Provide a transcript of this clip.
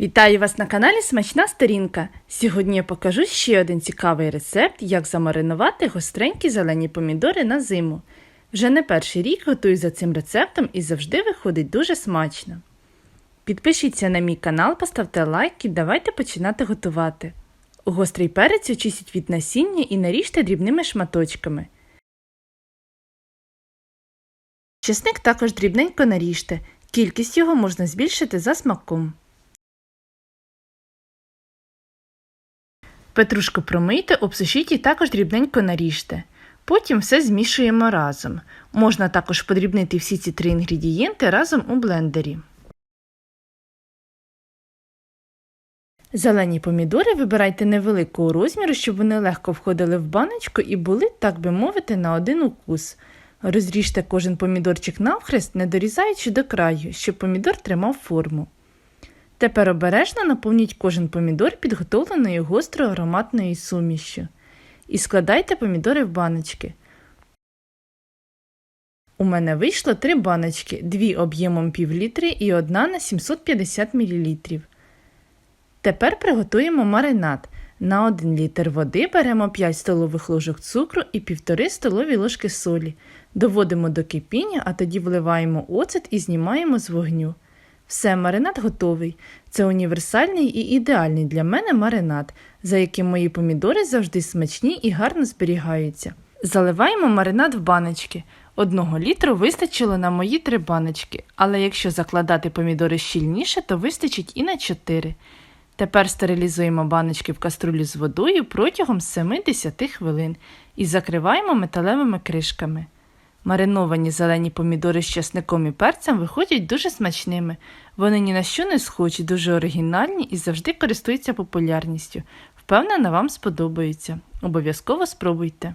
Вітаю вас на каналі Смачна Сторінка. Сьогодні я покажу ще один цікавий рецепт, як замаринувати гостренькі зелені помідори на зиму. Вже не перший рік готую за цим рецептом і завжди виходить дуже смачно. Підпишіться на мій канал, поставте лайк і давайте починати готувати. Гострий перець очистіть від насіння і наріжте дрібними шматочками. Чесник також дрібненько наріжте. Кількість його можна збільшити за смаком. Петрушку промийте, обсушіть і також дрібненько наріжте. Потім все змішуємо разом. Можна також подрібнити всі ці три інгредієнти разом у блендері. Зелені помідори вибирайте невеликого розміру, щоб вони легко входили в баночку і були, так би мовити, на один укус. Розріжте кожен помідорчик навхрест, не дорізаючи до краю, щоб помідор тримав форму. Тепер обережно наповніть кожен помідор підготовленою гострою ароматною сумішшю. І складайте помідори в баночки. У мене вийшло три баночки, дві об'ємом пів літри і одна на 750 мл. Тепер приготуємо маринад. На 1 літр води беремо 5 столових ложок цукру і 1,5 столові ложки солі. Доводимо до кипіння, а тоді вливаємо оцет і знімаємо з вогню. Все, маринад готовий. Це універсальний і ідеальний для мене маринад, за яким мої помідори завжди смачні і гарно зберігаються. Заливаємо маринад в баночки. Одного літру вистачило на мої три баночки, але якщо закладати помідори щільніше, то вистачить і на 4. Тепер стерилізуємо баночки в каструлі з водою протягом 7-10 хвилин і закриваємо металевими кришками. Мариновані зелені помідори з часником і перцем виходять дуже смачними. Вони ні на що не схожі, дуже оригінальні і завжди користуються популярністю. Впевнена, вам сподобаються. Обов'язково спробуйте.